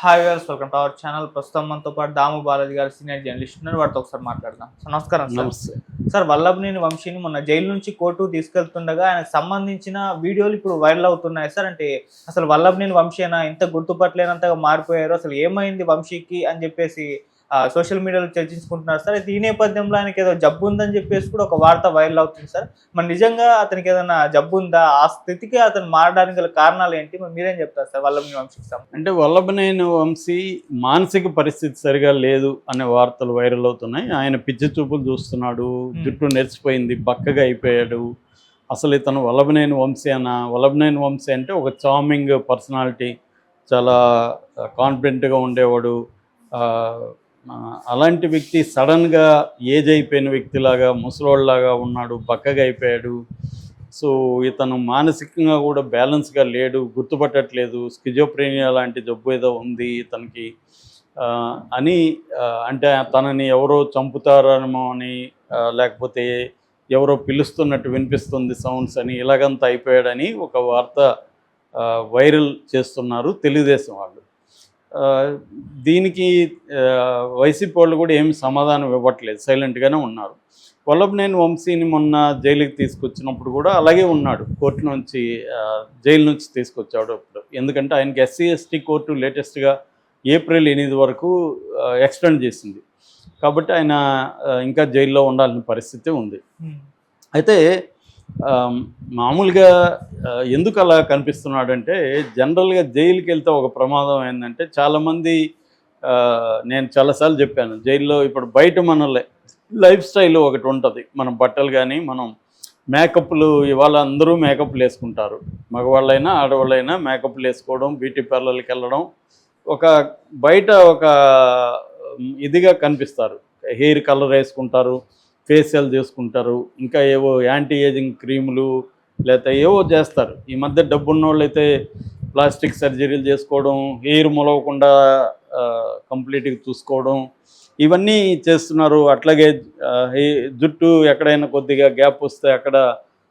Hi గారు welcome to our channel ప్రస్తుతం మనతో పాటు దాము బాలాజీ గారు సీనియర్ జర్నలిస్ట్ ఉన్నారు. వాటితో ఒకసారి మాట్లాడదాం. సార్ నమస్కారం సార్. నమస్తే. సార్ వల్లభనేని వంశీని మొన్న జైలు నుంచి కోర్టు తీసుకెళ్తుండగా ఆయనకు సంబంధించిన వీడియోలు ఇప్పుడు వైరల్ అవుతున్నాయి సార్. అంటే అసలు వల్లభనేని వంశీ అయినా ఇంత గుర్తుపట్టలేనంతగా మారిపోయారు. అసలు ఏమైంది వంశీకి అని చెప్పేసి సోషల్ మీడియాలో చర్చించుకుంటున్నారు సార్. అయితే ఈ నేపథ్యంలో ఆయనకి ఏదో జబ్బు ఉందని చెప్పేసి కూడా ఒక వార్త వైరల్ అవుతుంది సార్. మరి నిజంగా అతనికి ఏదైనా జబ్బు ఉందా? ఆ స్థితికి అతను మారడానికి గల కారణాలు ఏంటి? మరి మీరేం చెప్తారు సార్ వల్లభనేని వంశీకి అంటే వల్లభనేని వంశీ మానసిక పరిస్థితి సరిగా లేదు అనే వార్తలు వైరల్ అవుతున్నాయి. ఆయన పిచ్చి చూపులు చూస్తున్నాడు జుట్టు నెరిచిపోయింది బక్కగా అయిపోయాడు. అసలు ఇతను వల్లభనేని వంశీ అన్న వల్లభనేని వంశీ అంటే ఒక చార్మింగ్ పర్సనాలిటీ చాలా కాన్ఫిడెంట్గా ఉండేవాడు. అలాంటి వ్యక్తి సడన్గా ఏజ్ అయిపోయిన వ్యక్తిలాగా ముసలోళ్ళలాగా ఉన్నాడు బక్కగా అయిపోయాడు. సో ఇతను మానసికంగా కూడా బ్యాలెన్స్గా లేడు గుర్తుపట్టట్లేదు స్కిజోప్రేనియా లాంటి జబ్బు ఏదో ఉంది ఇతనికి. అని అంటే తనని ఎవరో చంపుతారేమో అని లేకపోతే ఎవరో పిలుస్తున్నట్టు వినిపిస్తుంది సౌండ్స్ అని ఇలాగంతా అయిపోయాడని ఒక వార్త వైరల్ చేస్తున్నారు తెలుగుదేశం వాళ్ళు. దీనికి వైసీపీ వాళ్ళు కూడా ఏమి సమాధానం ఇవ్వట్లేదు. సైలెంట్గానే ఉన్నారు. వల్లభనేని వంశీని మొన్న జైలుకి తీసుకొచ్చినప్పుడు కూడా అలాగే ఉన్నాడు. కోర్టు నుంచి జైలు నుంచి తీసుకొచ్చాడు అప్పుడు. ఎందుకంటే ఆయనకి ఎస్సీ ఎస్టీ కోర్టు లేటెస్ట్గా ఏప్రిల్ ఎనిమిది వరకు ఎక్స్టెండ్ చేసింది. కాబట్టి ఆయన ఇంకా జైల్లో ఉండాల్సిన పరిస్థితి ఉంది. అయితే మామూలుగా ఎందుకు అలా కనిపిస్తున్నాడంటే జనరల్గా జైలుకి వెళ్తే ఒక ప్రమాదం ఏంటంటే చాలామంది నేను చాలాసార్లు చెప్పాను జైల్లో ఇప్పుడు బయట మన లైఫ్ స్టైల్ ఒకటి ఉంటుంది. మనం బట్టలు కానీ మనం మేకప్లు ఇవాళ అందరూ మేకప్లు వేసుకుంటారు. మగవాళ్ళైనా ఆడవాళ్ళైనా మేకప్లు వేసుకోవడం బ్యూటీ పార్లర్కి వెళ్ళడం ఒక బయట ఒక ఇదిగా కనిపిస్తారు. హెయిర్ కలర్ వేసుకుంటారు ఫేషియల్ చేసుకుంటారు ఇంకా ఏవో యాంటీ ఏజింగ్ క్రీములు లేకపోతే ఏవో చేస్తారు. ఈ మధ్య డబ్బున్న వాళ్ళు అయితే ప్లాస్టిక్ సర్జరీలు చేసుకోవడం హెయిర్ మొలవకుండా కంప్లీట్గా చూసుకోవడం ఇవన్నీ చేస్తున్నారు. అట్లాగే జుట్టు ఎక్కడైనా కొద్దిగా గ్యాప్ వస్తే అక్కడ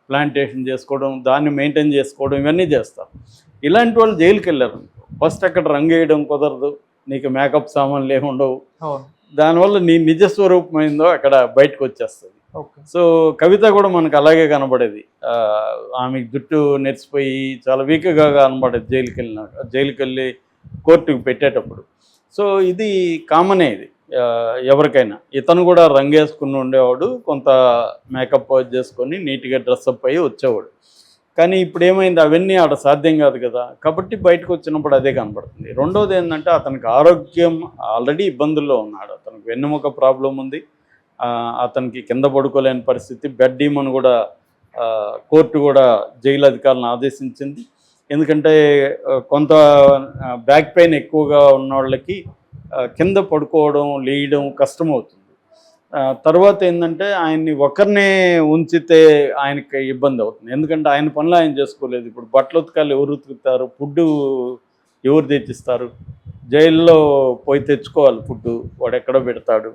ప్లాంటేషన్ చేసుకోవడం దాన్ని మెయింటైన్ చేసుకోవడం ఇవన్నీ చేస్తారు. ఇలాంటి వాళ్ళు జైలుకి వెళ్ళారు ఫస్ట్ అక్కడ రంగు వేయడం కుదరదు. నీకు మేకప్ సామాన్లు ఏమి ఉండవు దానివల్ల నీ నిజ స్వరూపం ఏందో అక్కడ బయటకు వచ్చేస్తుంది. సో కవిత కూడా మనకు అలాగే కనబడేది. ఆమె జుట్టు నెరిసిపోయి చాలా వీక్గా కనబడేది జైలుకి వెళ్ళినాక జైలుకి వెళ్ళి కోర్టుకు పెట్టేటప్పుడు. సో ఇది కామనే ఇది. ఎవరికైనా. ఇతను కూడా రంగేసుకుని ఉండేవాడు. కొంత మేకప్ చేసుకొని నీట్గా డ్రెస్అప్ అయ్యి వచ్చేవాడు. కానీ ఇప్పుడు ఏమైంది అవన్నీ ఆడ సాధ్యం కాదు కదా. కాబట్టి బయటకు వచ్చినప్పుడు అదే కనబడుతుంది. రెండోది ఏంటంటే అతనికి ఆరోగ్యం ఆల్రెడీ ఇబ్బందుల్లో ఉన్నాడు. అతనికి వెన్నెముక ప్రాబ్లం ఉంది. అతనికి కింద పడుకోలేని పరిస్థితి. బెడ్ డీమని కూడా కోర్టు కూడా జైలు అధికారులను ఆదేశించింది. ఎందుకంటే కొంత బ్యాక్ పెయిన్ ఎక్కువగా ఉన్న వాళ్ళకి కింద పడుకోవడం లేయడం కష్టమవుతుంది. తర్వాత ఏంటంటే ఆయన్ని ఒకరినే ఉంచితే ఆయనకి ఇబ్బంది అవుతుంది. ఎందుకంటే ఆయన పనులు ఆయన చేసుకోలేదు. ఇప్పుడు బట్టలు ఉతకాలు ఎవరు ఉతుకుతారు? ఫుడ్ ఎవరు తెచ్చిస్తారు? జైల్లో పోయి తెచ్చుకోవాలి ఫుడ్ వాడు ఎక్కడో పెడతాడు.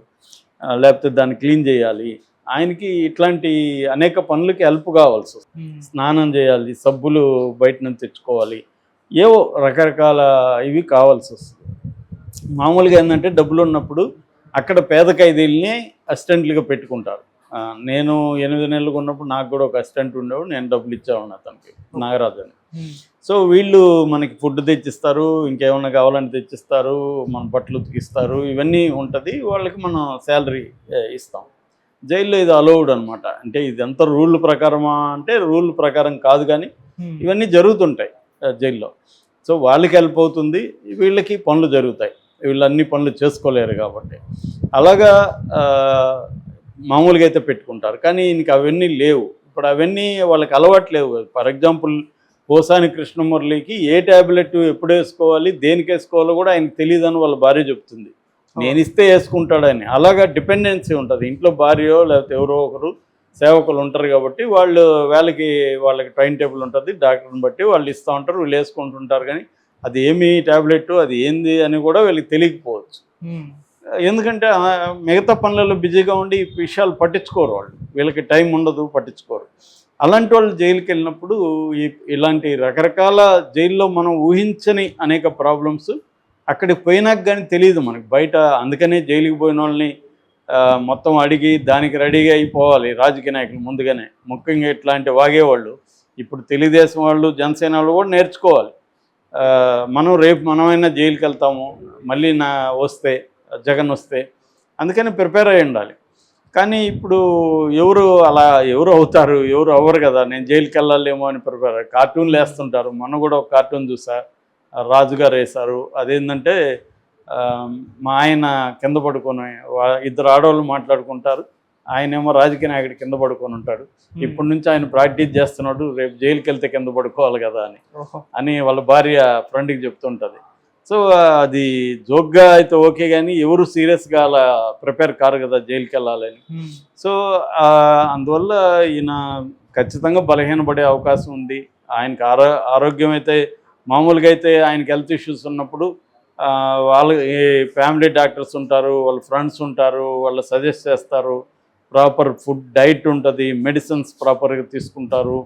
లేకపోతే దాన్ని క్లీన్ చేయాలి. ఆయనకి ఇట్లాంటి అనేక పనులకి హెల్ప్ కావాల్సి వస్తుంది. స్నానం చేయాలి సబ్బులు బయట నుంచి తెచ్చుకోవాలి. ఏవో రకరకాల ఇవి కావాల్సి వస్తుంది. మామూలుగా ఏంటంటే డబ్బులు ఉన్నప్పుడు అక్కడ పేద ఖైదీల్ని అసిస్టెంట్లుగా పెట్టుకుంటారు. నేను ఎనిమిది నెలలు ఉన్నప్పుడు నాకు కూడా ఒక అసిస్టెంట్ ఉండేవాడు నేను డబ్బులు ఇచ్చేవాడిని అతనికి నాగరాజు అని సో వీళ్ళు మనకి ఫుడ్ తెచ్చిస్తారు ఇంకేమన్నా కావాలని తెచ్చిస్తారు మన బట్టలు ఉతికిస్తారు ఇవన్నీ ఉంటుంది వాళ్ళకి మనం శాలరీ ఇస్తాం. జైల్లో ఇది అలౌడ్ అనమాట అంటే ఇదంతా రూల్ ప్రకారమా అంటే రూల్ ప్రకారం కాదు కానీ ఇవన్నీ జరుగుతుంటాయి జైల్లో. సో వాళ్ళకి హెల్ప్ అవుతుంది వీళ్ళకి పనులు జరుగుతాయి. వీళ్ళు అన్ని పనులు చేసుకోలేరు కాబట్టి. అలాగా మామూలుగా అయితే పెట్టుకుంటారు. కానీ ఇంక అవన్నీ లేవు. ఇప్పుడు అవన్నీ వాళ్ళకి అలవాటు లేవు ఫర్ ఎగ్జాంపుల్ పోసాని కృష్ణమురళికి ఏ ట్యాబ్లెట్ ఎప్పుడు వేసుకోవాలి దేనికి వేసుకోవాలో కూడా ఆయనకు తెలియదని వాళ్ళ భార్య చెప్తుంది. నేను ఇస్తే వేసుకుంటాడని. అలాగా డిపెండెన్సీ ఉంటుంది. ఇంట్లో భార్యో లేకపోతే ఎవరో ఒకరు సేవకులు ఉంటారు కాబట్టి వాళ్ళు వాళ్ళకి వాళ్ళకి టైం టేబుల్ ఉంటుంది. డాక్టర్ని బట్టి వాళ్ళు ఇస్తూ ఉంటారు వీళ్ళు వేసుకుంటుంటారు కానీ అది ఏమి ట్యాబ్లెట్ అది ఏంది అని కూడా వీళ్ళకి తెలియకపోవచ్చు. ఎందుకంటే మిగతా పనులలో బిజీగా ఉండి ఈ విషయాలు పట్టించుకోరు వాళ్ళు. వీళ్ళకి టైం ఉండదు పట్టించుకోరు. అలాంటి వాళ్ళు జైలుకి వెళ్ళినప్పుడు ఈ ఇలాంటి రకరకాల జైల్లో మనం ఊహించని అనేక ప్రాబ్లమ్స్ అక్కడికి పోయినాక కానీ తెలియదు మనకి. బయట అందుకనే జైలుకి పోయిన వాళ్ళని మొత్తం అడిగి దానికి రెడీగా అయిపోవాలి. రాజకీయ నాయకులు ముందుగానే. ముఖ్యంగా ఇట్లాంటి వాగేవాళ్ళు. ఇప్పుడు తెలుగుదేశం వాళ్ళు జనసేన వాళ్ళు కూడా నేర్చుకోవాలి. మనం రేపు మనమైనా జైలుకి వెళ్తాము మళ్ళీ నా వస్తే జగన్ వస్తే అందుకని ప్రిపేర్ అయి ఉండాలి. కానీ ఇప్పుడు ఎవరు అలా ఎవరు అవుతారు ఎవరు అవ్వరు కదా నేను జైలుకి వెళ్ళాలేమో అని ప్రిపేర్ కార్టూన్లు వేస్తుంటారు. మొన్న కూడా ఒక కార్టూన్ చూసా రాజుగారు వేశారు. అదేంటంటే మా ఆయన కింద పడుకొని ఇద్దరు ఆడవాళ్ళు మాట్లాడుకుంటారు. ఆయనేమో రాజకీయ నాయకుడు కింద పడుకొని ఉంటాడు. ఇప్పటి నుంచి ఆయన ప్రాక్టీస్ చేస్తున్నాడు రేపు జైలుకి వెళ్తే కింద పడుకోవాలి కదా అని. అని వాళ్ళ భార్య ఫ్రెండ్కి చెప్తుంటుంది. సో అది జోక్గా అయితే ఓకే కానీ ఎవరు సీరియస్గా అలా ప్రిపేర్ కారు కదా జైలుకి వెళ్ళాలని. సో అందువల్ల ఈయన ఖచ్చితంగా బలహీనపడే అవకాశం ఉంది. ఆయనకి ఆరో ఆరోగ్యం అయితే మామూలుగా అయితే ఆయనకి హెల్త్ ఇష్యూస్ ఉన్నప్పుడు వాళ్ళు ఫ్యామిలీ డాక్టర్స్ ఉంటారు వాళ్ళ ఫ్రెండ్స్ ఉంటారు వాళ్ళు సజెస్ట్ చేస్తారు. ప్రాపర్ ఫుడ్ డైట్ ఉంటుంది మెడిసిన్స్ ప్రాపర్గా తీసుకుంటారు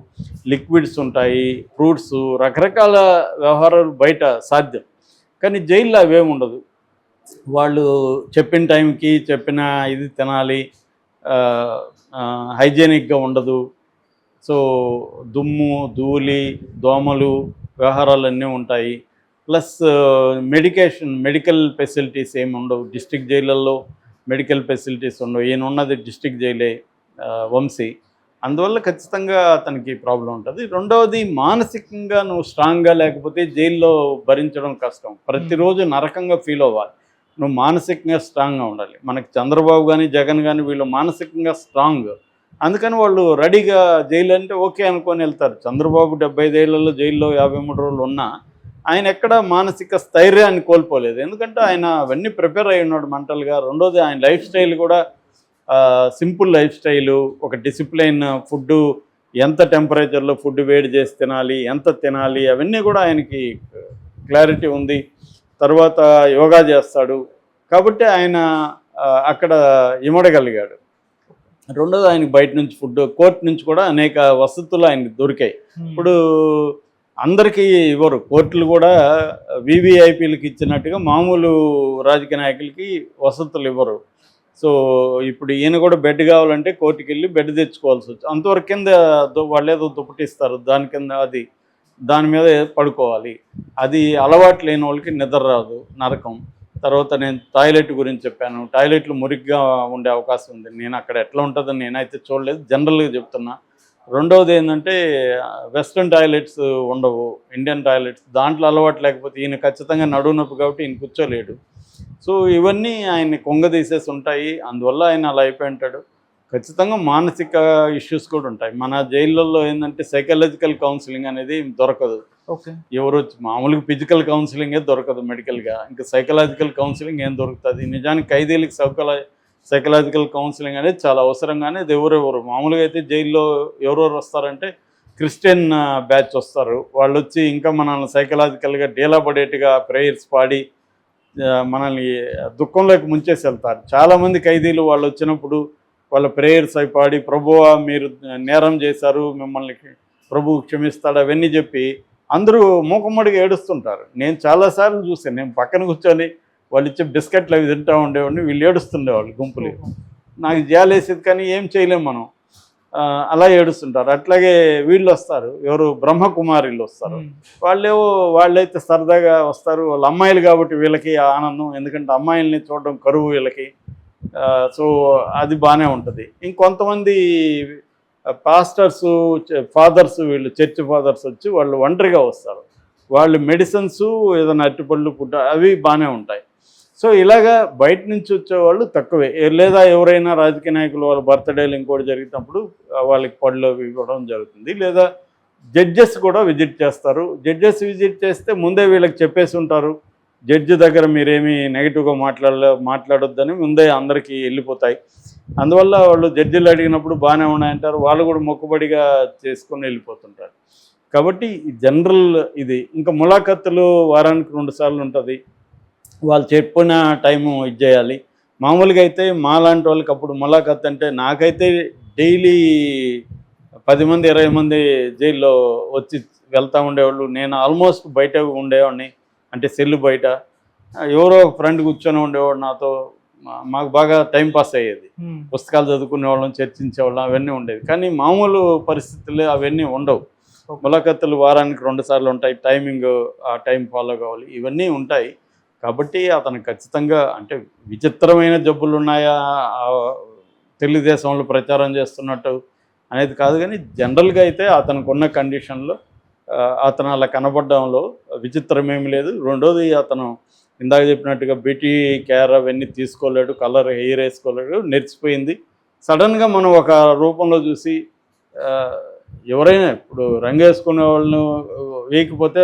లిక్విడ్స్ ఉంటాయి ఫ్రూట్స్ రకరకాల వ్యవహారాలు బయట సాధ్యం. కానీ జైల్లో అవేమి ఉండదు. వాళ్ళు చెప్పిన టైంకి చెప్పిన ఇది తినాలి హైజీనిక్గా ఉండదు. సో దుమ్ము ధూళి దోమలు వ్యవహారాలన్నీ ఉంటాయి. ప్లస్ మెడికేషన్ మెడికల్ ఫెసిలిటీస్ ఏమి ఉండవు. డిస్టిక్ జైళ్ళల్లో మెడికల్ ఫెసిలిటీస్ ఉండవు ఈయన ఉన్నది డిస్ట్రిక్ట్ జైలే వంశీ. అందువల్ల ఖచ్చితంగా అతనికి ప్రాబ్లం ఉంటుంది. రెండవది మానసికంగా నువ్వు స్ట్రాంగ్గా లేకపోతే జైల్లో భరించడం కష్టం. ప్రతిరోజు నరకంగా ఫీల్ అవ్వాలి. నువ్వు మానసికంగా స్ట్రాంగ్గా ఉండాలి. మనకి చంద్రబాబు కానీ జగన్ కానీ వీళ్ళు మానసికంగా స్ట్రాంగ్. అందుకని వాళ్ళు రెడీగా జైలు అంటే ఓకే అనుకొని వెళ్తారు. చంద్రబాబు డెబ్బై ఐదేళ్ళలో జైల్లో యాభై మూడు రోజులు ఉన్నా ఆయన ఎక్కడ మానసిక స్థైర్యాన్ని కోల్పోలేదు. ఎందుకంటే ఆయన అవన్నీ ప్రిపేర్ అయి ఉన్నాడు మెంటల్గా. రెండోది ఆయన లైఫ్ స్టైల్ కూడా సింపుల్ లైఫ్ స్టైలు ఒక డిసిప్లైన్ ఫుడ్ ఎంత టెంపరేచర్లో ఫుడ్ వేడి చేసి తినాలి ఎంత తినాలి అవన్నీ కూడా ఆయనకి క్లారిటీ ఉంది. తర్వాత యోగా చేస్తాడు. కాబట్టి ఆయన అక్కడ ఇమడగలిగాడు. రెండోది ఆయనకి బయట నుంచి ఫుడ్ కోర్టు నుంచి కూడా అనేక వసతులు ఆయనకి దొరికాయి. ఇప్పుడు అందరికీ ఇవ్వరు. కోర్టులు కూడా వివిఐపీలకు ఇచ్చినట్టుగా మామూలు రాజకీయ నాయకులకి వసతులు ఇవ్వరు. సో ఇప్పుడు ఈయన కూడా బెడ్ కావాలంటే కోర్టుకి వెళ్ళి బెడ్ తెచ్చుకోవాల్సి వచ్చి అంతవరకు కింద వాళ్ళు ఏదో దుప్పటిస్తారు. దాని కింద అది దాని మీద పడుకోవాలి. అది అలవాటు లేని వాళ్ళకి నిద్ర రాదు నరకం. తర్వాత నేను టాయిలెట్ గురించి చెప్పాను. టాయిలెట్లు మురిగ్గా ఉండే అవకాశం ఉంది. నేను అక్కడ ఎట్లా ఉంటుందని నేనైతే చూడలేదు. జనరల్గా చెప్తున్నా. రెండవది ఏంటంటే వెస్ట్రన్ టాయిలెట్స్ ఉండవు ఇండియన్ టాయిలెట్స్. దాంట్లో అలవాటు లేకపోతే ఈయన ఖచ్చితంగా నడువు నొప్పి కాబట్టి ఈయన కూర్చోలేడు. సో ఇవన్నీ ఆయన్ని కొంగదీసేసి ఉంటాయి. అందువల్ల ఆయన అలా అయిపోయి ఉంటాడు ఖచ్చితంగా మానసిక ఇష్యూస్ కూడా ఉంటాయి. మన జైళ్ళల్లో ఏంటంటే సైకలాజికల్ కౌన్సిలింగ్ అనేది దొరకదు. ఓకే. ఎవరు మామూలుగా ఫిజికల్ కౌన్సిలింగే దొరకదు మెడికల్గా. ఇంకా సైకలాజికల్ కౌన్సిలింగ్ ఏం దొరుకుతుంది? నిజానికి ఖైదీలకు సైకలా సైకలాజికల్ కౌన్సిలింగ్ అనేది చాలా అవసరం కానీ అది ఎవరెవరు మామూలుగా అయితే జైల్లో ఎవరెవరు వస్తారంటే క్రిస్టియన్ బ్యాచ్ వస్తారు. వాళ్ళు వచ్చి ఇంకా మనల్ని సైకలాజికల్గా డీలా పడేట్టుగా ప్రేయర్స్ పాడి మనల్ని దుఃఖంలోకి ముంచేసి వెళ్తారు. చాలామంది ఖైదీలు వాళ్ళు వచ్చినప్పుడు వాళ్ళ ప్రేయర్స్ అయి పాడి ప్రభువా మీరు నేరం చేశారు మిమ్మల్ని ప్రభు క్షమిస్తాడు అవన్నీ చెప్పి అందరూ మూకమ్మడిగా ఏడుస్తుంటారు. నేను చాలాసార్లు చూసాను నేను పక్కన కూర్చొని వాళ్ళు ఇచ్చే బిస్కెట్లు అవి తింటూ ఉండేవాడిని. వీళ్ళు ఏడుస్తుండేవాళ్ళు గుంపులు. నాకు జాలేసేది కానీ ఏం చేయలేం మనం. అలా ఏడుస్తుంటారు. అట్లాగే వీళ్ళు వస్తారు. ఎవరు బ్రహ్మకుమారిలు వస్తారు. వాళ్ళేవో వాళ్ళైతే సరదాగా వస్తారు. వాళ్ళ అమ్మాయిలు కాబట్టి వీళ్ళకి ఆనందం. ఎందుకంటే అమ్మాయిల్ని చూడడం కరువు వీళ్ళకి. సో అది బాగానే ఉంటుంది. ఇంకొంతమంది పాస్టర్స్ ఫాదర్స్ వీళ్ళు చర్చ్ ఫాదర్స్ వచ్చి వాళ్ళు ఒంటరిగా వస్తారు. వాళ్ళు మెడిసిన్స్ ఏదైనా అరటిపళ్ళు పుట్ట అవి బాగానే ఉంటాయి. సో ఇలాగా బయట నుంచి వచ్చేవాళ్ళు తక్కువే. లేదా ఎవరైనా రాజకీయ నాయకులు వాళ్ళ బర్త్డేలు ఇంకోటి జరిగినప్పుడు వాళ్ళకి పళ్ళు అవి ఇవ్వడం జరుగుతుంది. లేదా జడ్జెస్ కూడా విజిట్ చేస్తారు. జడ్జెస్ విజిట్ చేస్తే ముందే వీళ్ళకి చెప్పేసి ఉంటారు. జడ్జి దగ్గర మీరేమీ నెగిటివ్గా మాట్లాడలే మాట్లాడొద్దని ముందే అందరికీ వెళ్ళిపోతాయి. అందువల్ల వాళ్ళు జడ్జిలు అడిగినప్పుడు బాగానే ఉన్నాయంటారు. వాళ్ళు కూడా మొక్కుబడిగా చేసుకొని వెళ్ళిపోతుంటారు. కాబట్టి జనరల్ ఇది. ఇంకా ములాఖత్తులు వారానికి రెండు సార్లు ఉంటుంది. వాళ్ళు చెప్పిన టైము ఇది చేయాలి. మామూలుగా అయితే మా లాంటి వాళ్ళకి అప్పుడు ములాఖత్ అంటే నాకైతే డైలీ పది మంది ఇరవై మంది జైల్లో వచ్చి వెళ్తూ ఉండేవాళ్ళు. నేను ఆల్మోస్ట్ బయట ఉండేవాడిని. అంటే సెల్లు బయట. ఎవరో ఒక ఫ్రెండ్ కూర్చొని ఉండేవాడు నాతో. మాకు బాగా టైం పాస్ అయ్యేది. పుస్తకాలు చదువుకునే వాళ్ళం చర్చించేవాళ్ళం అవన్నీ ఉండేవి. కానీ మామూలు పరిస్థితులు అవన్నీ ఉండవు. ములాఖతులు వారానికి రెండు సార్లు ఉంటాయి. టైమింగ్ ఆ టైం ఫాలో కావాలి. ఇవన్నీ ఉంటాయి. కాబట్టి అతను ఖచ్చితంగా అంటే విచిత్రమైన జబ్బులు ఉన్నాయా తెలుగుదేశంలో ప్రచారం చేస్తున్నట్టు అనేది కాదు కానీ జనరల్గా అయితే అతనికి ఉన్న కండిషన్లో అతను అలా కనబడడంలో విచిత్రం ఏమి లేదు. రెండోది అతను ఇందాక చెప్పినట్టుగా బీటీ కేర్ అవన్నీ తీసుకోలేడు కలర్ హెయిర్ వేసుకోలేడు నెరిచిపోయింది సడన్గా మనం ఒక రూపంలో చూసి ఎవరైనా ఇప్పుడు రంగు వేసుకునే వాళ్ళను వేయకపోతే